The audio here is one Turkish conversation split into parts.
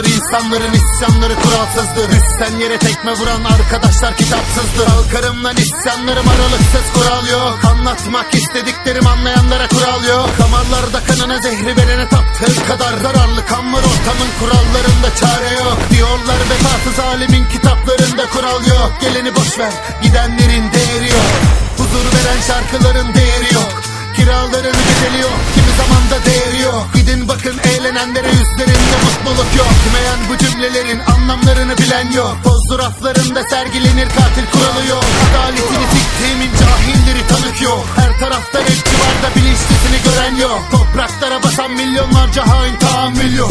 Tutarsızdır insanların isyanları kuralsızdır. Üstten yere tekme vuran arkadaşlar kitapsızdır. Kalkarım lan isyanlarım aralıksız kural yok. Anlatmak istediklerim anlayanlara kural yok. Damarlarda kanına zehri verene taptığın kadar Zararlı kan var. Ortamın kurallarında çare yok. Diyorlar vefasız alimin kitaplarında kural yok. Geleni boş ver gidenlerin değeri yok. Huzur veren şarkıların değeri yok. Kiraların bedeli yok. Kimi zaman da değeri yok. Gidin bakın eğlenenlere yok Tümeyen bu cümlelerin anlamlarını bilen yok. Tozlu raflarında sergilenir katil kuralı yok. Adaletini siktiğimin cahilleri tanık yok. Her tarafta rapçi var bilinçlisini gören yok. Topraklara basan milyonlarca hain tahammül yok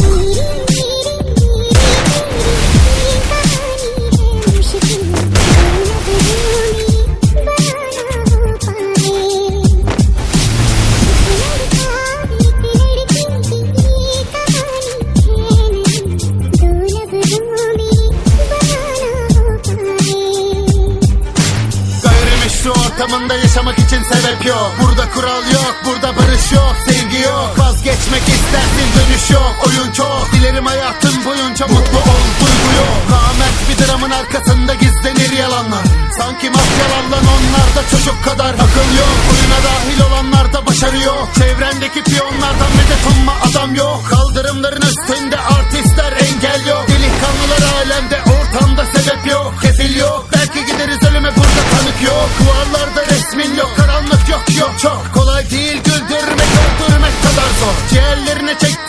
yok Burada kural yok, burada barış yok, sevgi yok. Vazgeçmek istersin dönüş yok, oyun çok. Dilerim hayatın boyunca mutlu ol, duygu yok. Namert bir dramın arkasında gizlenir yalanlar. Sanki mafyalarla onlarda çocuk kadar akıl yok. Oyuna dahil olanlarda başarı yok. Çevrendeki piyonlardan medet umma adam yok. Kaldırımların çok Kolay değil güldürmek öldürmek kadar zor. Ciğerlerine çektiğin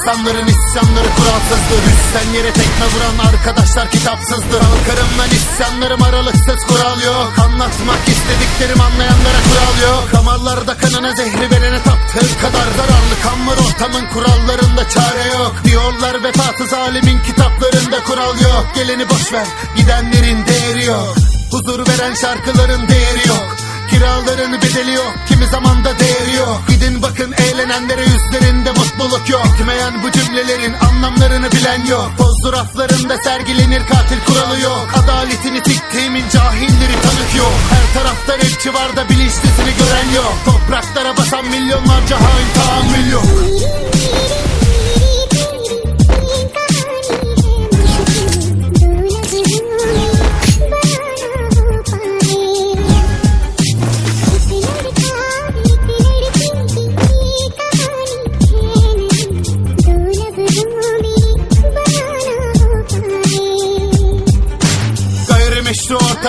insanların isyanları kuralsızdır. Üstten yere tekme vuran arkadaşlar kitapsızdır. Kalkarım lan isyanlarım aralıksız kural yok. Anlatmak istediklerim anlayanlara kural yok. Damarlarda kanına zehri verene taptığın kadar Zararlı. Kan var ortamın kurallarında çare yok. Diyorlar vefasız alimin kitaplarında kural yok. Geleni boş ver gidenlerin değeri yok. Huzur veren şarkıların değeri yok Kiraların bedeli yok Kimi zaman da değeri yok. Gidin bakın eğlenenlere yüzlerinde mutluluk yok. Tümeyen bu cümlelerin anlamlarını bilen yok. Tozlu raflarında sergilenir katil kuralı yok. Adaletini siktiğimin cahilleri tanık yok. Her tarafta rapçi var da bilinçlisini gören yok. Topraklara basan milyonlarca hain tahammül yok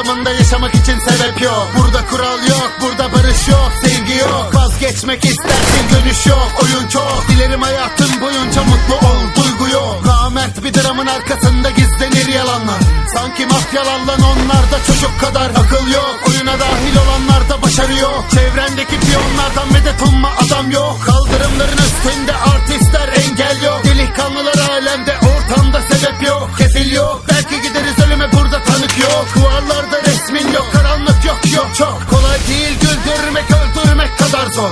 ortamında yaşamak için sebep yok. Burada kural yok, burada barış yok, sevgi yok. Vazgeçmek istersin dönüş yok, oyun çok. Dilerim hayatın boyunca mutlu ol, duygu yok. Namert bir dramın arkasında gizlenir yalanlar. Sanki mafyalarla onlarda çocuk kadar. Akıl yok Oyuna dahil olanlarda başarı yok. Çevrendeki piyonlardan medet umma adam yok. Kaldırımların üstünde artistler engel yok. Delikanlılar alemde ortamda sebep yok. Kefil yok belki gideriz ölüme burada tanık yok. Duvarlarda çok Kolay değil güldürmek öldürmek kadar zor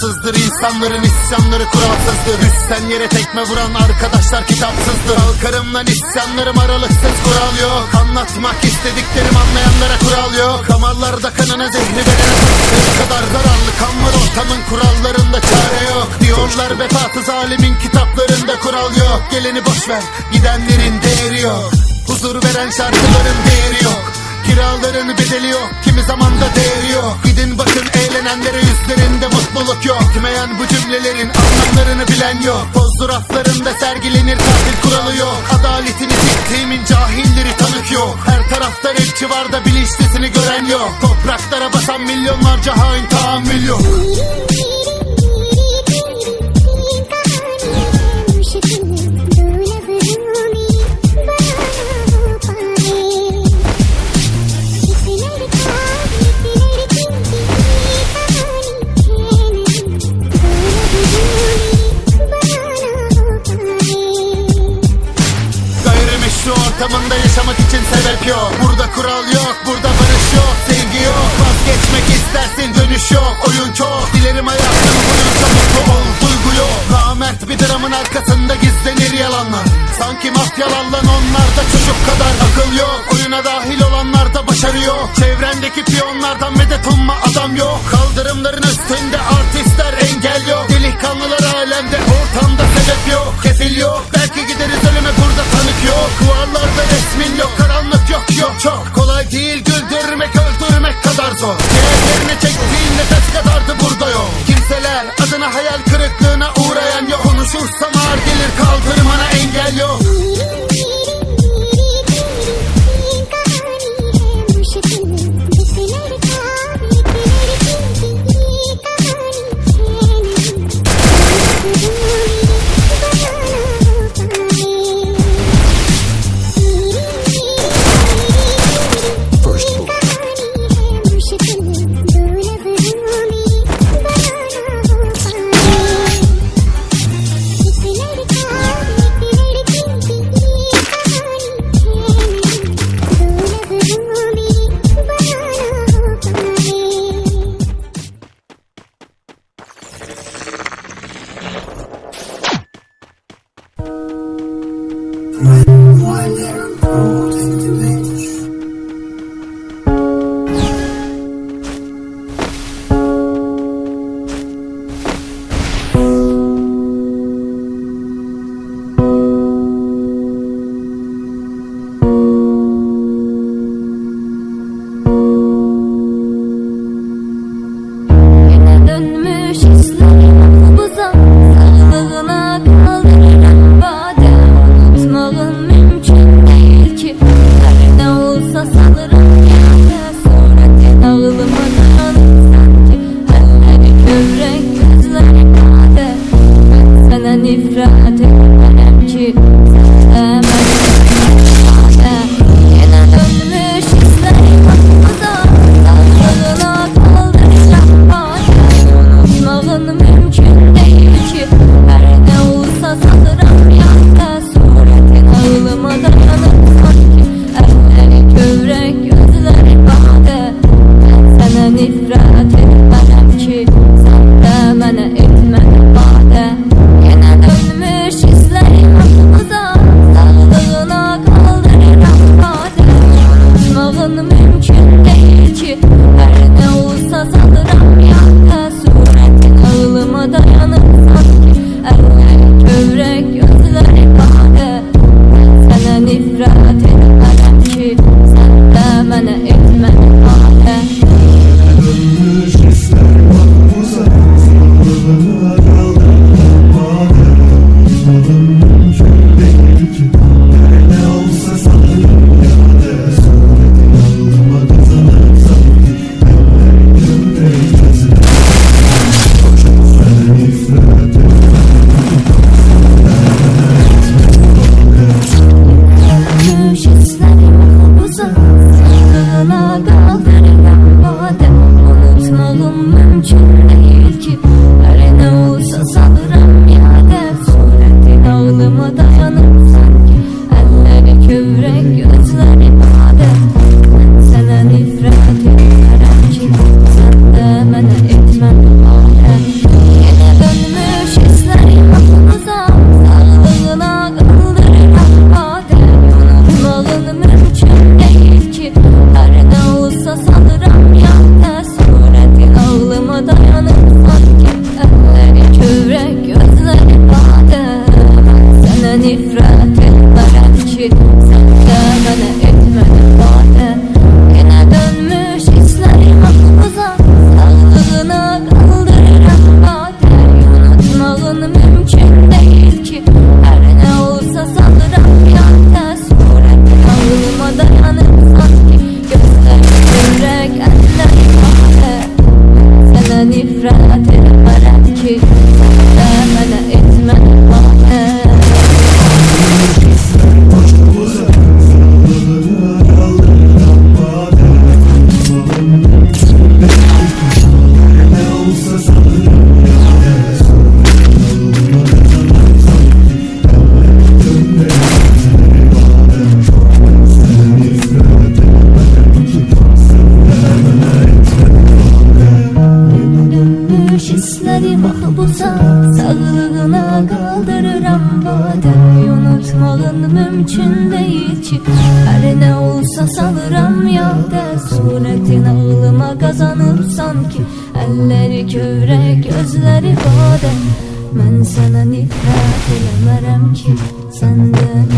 kararsızdır insanların isyanları kuralsızdır. Üstten yere tekme vuran arkadaşlar kitapsızdır. Kalkarımdan isyanlarım aralıksız kural yok. Anlatmak istediklerim anlayanlara kural yok. Damarlarda kanına zehri tıpkı kadar zararlı kan var ortamın kurallarında çare yok. Diyorlar vefatı zalimin kitaplarında kural yok. Geleni boş ver gidenlerin değeri yok. Huzur veren şarkıların değeri yok. Kiraların bedeli yok. Kimi zaman da değeri yok. Gidin bakın eğlenenlere yüzlerinde mutluluk yok. Bitmeyen bu cümlelerin anlamlarını bilen yok. Tozlu raflarında sergilenir katil kuralı yok. Adaletini siktiğimin cahilleri tanık yok. Her tarafta rapçi var da bilinçlisini gören yok. Topraklara basan milyonlarca hain tahammül yok yok Çevrendeki piyonlardan medet umma adam yok. Kaldırımların üstünde artistler engel yok. Delikanlılar alemde ortamda sebep yok. Kefil yok, belki gideriz ölüme burada tanık yok. Duvarlarda resmin yok, karanlık yok yok çok. Kolay değil güldürmek öldürmek kadar zor. Ciğerlerini çektiğin nefes kadardı burada yok. Kimseler adına hayal kırıklığına uğrayan yok. Konuşursam ağır gelir kaldırmana engel yok salıram yolda Suretin ağlıma kazanıp sanki Elleri kövrek gözleri bade Ben sana nifret eləmərəm ki Səndən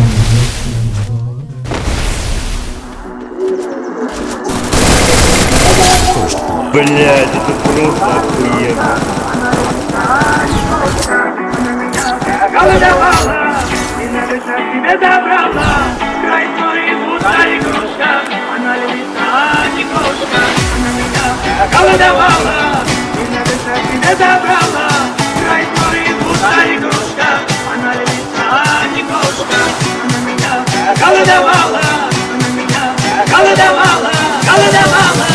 Блять, это просто охуенно. Голодовала, и на душа тебе добрала Край Коли давала, не забрала, край горы пуста игрушка, она львица, не кошка, она меня голодовала, голодовала, голодовала.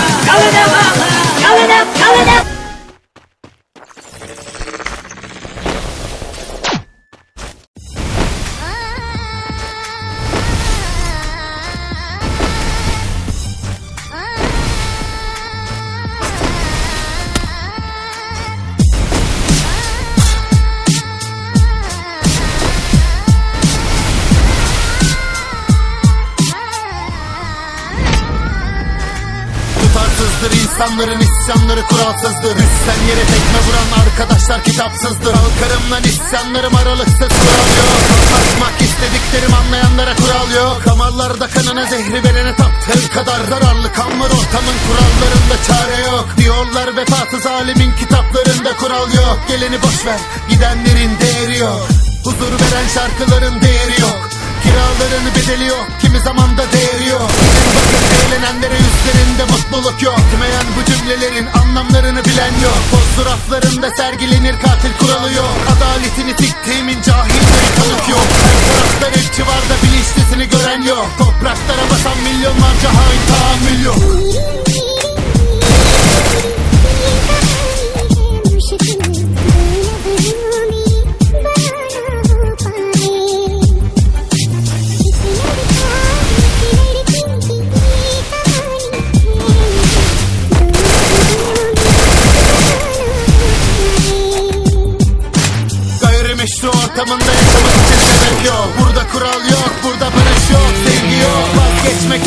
İnsanların isyanları kuralsızdır. Üstten yere tekme vuran arkadaşlar kitapsızdır. Halkarımdan isyanlarım aralıksız kural yok. Anlatmak istediklerim anlayanlara kural yok. Damarlarda kanına zehri verene taptığın kadar Zararlı. Kan var ortamın kurallarında çare yok. Diyorlar vefatı zalimin kitaplarında kural yok. Geleni boş ver gidenlerin değeri yok. Huzur veren şarkıların değeri yok Kiraların bedeli yok. Kimi zaman da değeri yok. Bakın eğlenenlere yüzlerinde mutluluk yok. Tümeyen bu cümlelerin anlamlarını bilen yok. Fotoğraflarında sergilenir katil kuralı yok. Adaletini siktiğimin cahilleri tanık yok. Her tarafta rapçi var da bilinçlisini gören yok. Topraklara basan milyonlarca hain tahammül yok yaşamak